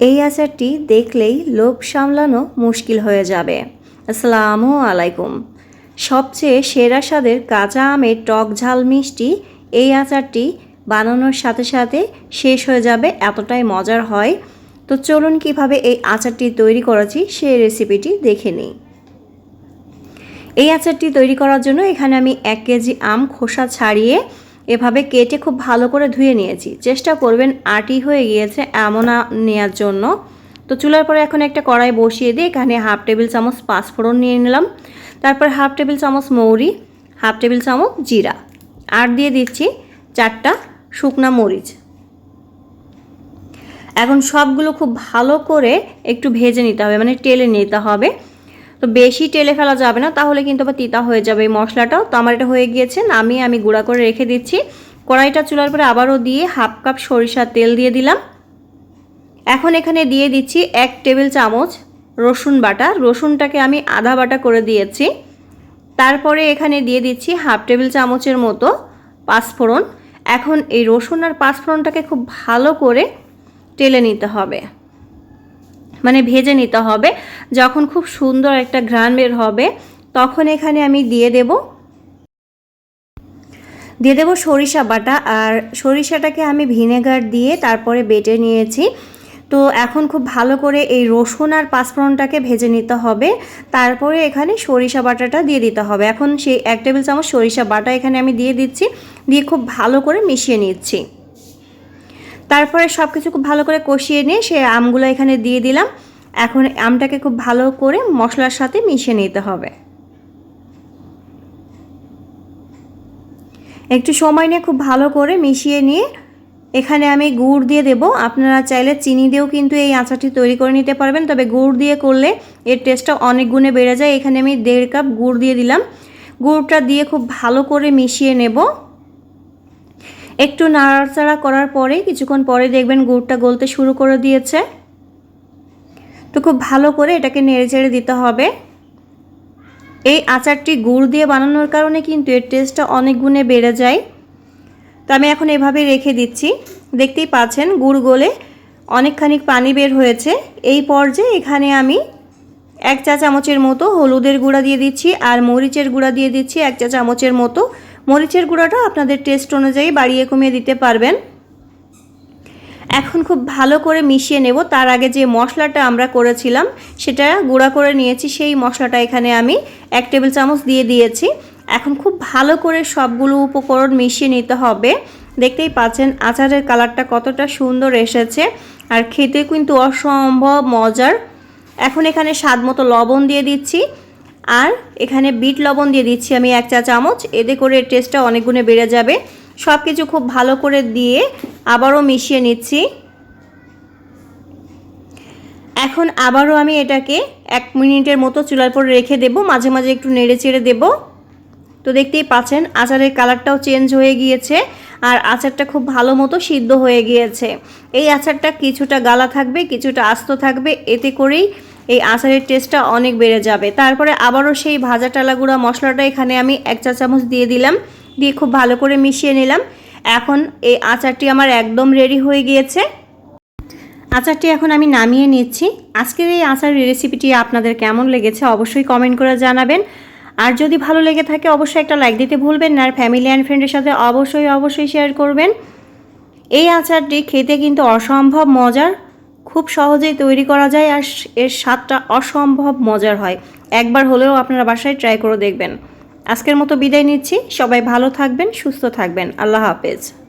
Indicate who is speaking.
Speaker 1: এই আচারটি দেখলেই লোভ সামলানো মুশকিল হয়ে যাবে। আসসালামু আলাইকুম। সবচেয়ে সেরা স্বাদের কাঁচা আমের টক ঝাল মিষ্টি এই আচারটি বানানোর সাথে সাথে শেষ হয়ে যাবে এতটাই মজার হয়। তো চলুন কীভাবে এই আচারটি তৈরি করেছি সেই রেসিপিটি দেখে নিই। এই আচারটি তৈরি করার জন্য এখানে আমি এক কেজি আম খোসা ছাড়িয়ে এভাবে কেটে খুব ভালো করে ধুয়ে নিয়েছি। চেষ্টা করবেন আটি হয়ে গিয়েছে এমন নেওয়ার জন্য। তো চুলার পরে এখন একটা কড়াই বসিয়ে দিয়ে এখানে হাফ টেবিল চামচ পাঁচফোড়ন নিয়ে নিলাম। তারপর হাফ টেবিল চামচ মৌরি, হাফ টেবিল চামচ জিরা। আর দিয়ে দিচ্ছি চারটা শুকনা মরিচ। এখন সবগুলো খুব ভালো করে একটু ভেজে নিতে হবে মানে টেলে নিতে হবে। তো বেশি টেলে ফেলা যাবে না, তাহলে কিন্তু আবার তিতা হয়ে যাবে এই মশলাটাও। তো আমার এটা হয়ে গিয়েছে, নামিয়ে আমি গুঁড়া করে রেখে দিচ্ছি। কড়াইটা চুলার পরে আবারও দিয়ে হাফ কাপ সরিষার তেল দিয়ে দিলাম। এখন এখানে দিয়ে দিচ্ছি এক টেবিল চামচ রসুন বাটা। রসুনটাকে আমি আধা বাটা করে দিয়েছি। তারপরে এখানে দিয়ে দিচ্ছি হাফ টেবিল চামচের মতো পাঁচফোড়ন। এখন এই রসুন আর পাঁচফোড়নটাকে খুব ভালো করে টেলে নিতে হবে। মানে ভেজে নিতে হবে। যখন খুব সুন্দর একটা ঘ্রাণ বের হবে, তখন এখানে আমি দিয়ে দেব দিয়ে দেব সরিষা বাটা। আর সরিষাটাকে আমি ভিনেগার দিয়ে তারপরে বেটে নিয়েছি। তো এখন খুব ভালো করে এই রসুন আর পাঁচফোড়নটাকে ভেজে নিতে হবে। তারপরে এখানে সরিষা বাটাটা দিয়ে দিতে হবে। এখন সেই এক টেবিল চামচ সরিষা বাটা এখানে আমি দিয়ে দিচ্ছি। দিয়ে খুব ভালো করে মিশিয়ে নিচ্ছি। তারপরে সব কিছু খুব ভালো করে কষিয়ে নিয়ে সে আমগুলো এখানে দিয়ে দিলাম। এখন আমটাকে খুব ভালো করে মশলার সাথে মিশিয়ে নিতে হবে। একটু সময় নিয়ে খুব ভালো করে মিশিয়ে নিয়ে এখানে আমি গুড় দিয়ে দেব। আপনারা চাইলে চিনি দিয়েও কিন্তু এই আচারটি তৈরি করে নিতে পারবেন। তবে গুড় দিয়ে করলে এর টেস্টটা অনেক গুণে বেড়ে যায়। এখানে আমি দেড় কাপ গুড় দিয়ে দিলাম। গুড়টা দিয়ে খুব ভালো করে মিশিয়ে নেব। একটু নাড়াচাড়া করার পরে কিছুক্ষণ পরে দেখবেন গুড়টা গলতে শুরু করে দিয়েছে। তো খুব ভালো করে এটাকে নেড়ে চেড়ে দিতে হবে। এই আচারটি গুড় দিয়ে বানানোর কারণে কিন্তু এর টেস্টটা অনেক গুণে বেড়ে যায়। তো আমি এখন এভাবে রেখে দিচ্ছি। দেখতেই পাচ্ছেন গুড় গলে অনেকখানি পানি বের হয়েছে। এই পর্যায়ে এখানে আমি এক চা চামচের মতো হলুদের গুঁড়া দিয়ে দিচ্ছি আর মরিচের গুঁড়া দিয়ে দিচ্ছি এক চা চামচের মতো মরিচের গুঁড়াটা আপনাদের টেস্ট অনুযায়ী বাড়িয়ে কমিয়ে দিতে পারবেন। এখন খুব ভালো করে মিশিয়ে নেব। তার আগে যে মশলাটা আমরা করেছিলাম, সেটা গুঁড়া করে নিয়েছি। সেই মশলাটা এখানে আমি এক টেবিল চামচ দিয়ে দিয়েছি। এখন খুব ভালো করে সবগুলো উপকরণ মিশিয়ে নিতে হবে। দেখতেই পাচ্ছেন আচারের কালারটা কতটা সুন্দর এসেছে। আর খেতে কিন্তু অসম্ভব মজার। এখন এখানে স্বাদ মতো লবণ দিয়ে দিচ্ছি। আর এখানে বিট লবণ দিয়ে দিচ্ছি আমি এক চা চামচ। এতে করে টেস্টটা অনেক গুণে বেড়ে যাবে। সব কিছু খুব ভালো করে দিয়ে আবারও মিশিয়ে নিচ্ছি। এখন আবারও আমি এটাকে এক মিনিটের মতো চুলার পরে রেখে দেব। মাঝে মাঝে একটু নেড়ে চেড়ে দেবো। তো দেখতেই পাচ্ছেন, আচারের কালারটাও চেঞ্জ হয়ে গিয়েছে আর আচারটা খুব ভালো মতো সিদ্ধ হয়ে গিয়েছে। এই আচারটা কিছুটা গালা থাকবে, কিছুটা আস্ত থাকবে। এতে করেই এই আচারের টেস্টটা অনেক বেড়ে যাবে। তারপরে আবারও সেই ভাজা টালা গুঁড়া মশলাটা এখানে আমি এক চা চামচ দিয়ে দিলাম, দিয়ে খুব ভালো করে মিশিয়ে নিলাম। এখন এই আচারটি আমার একদম রেডি হয়ে গিয়েছে। আচারটি এখন আমি নামিয়ে নিচ্ছি। আজকের এই আচারের রেসিপিটি আপনাদের কেমন লেগেছে অবশ্যই কমেন্ট করে জানাবেন। আর যদি ভালো লেগে থাকে অবশ্যই একটা লাইক দিতে ভুলবেন না, আর ফ্যামিলি অ্যান্ড ফ্রেন্ডের সাথে অবশ্যই অবশ্যই শেয়ার করবেন। এই আচারটি খেতে কিন্তু অসম্ভব মজার। খুব সহজেই তৈরি করা যায় আর এর স্বাদটা অসম্ভব মজার হয়। একবার হলেও আপনারা বাসায় ট্রাই করে দেখবেন। আজকের মতো বিদায় নিচ্ছি। সবাই ভালো থাকবেন, সুস্থ থাকবেন। আল্লাহ হাফেজ।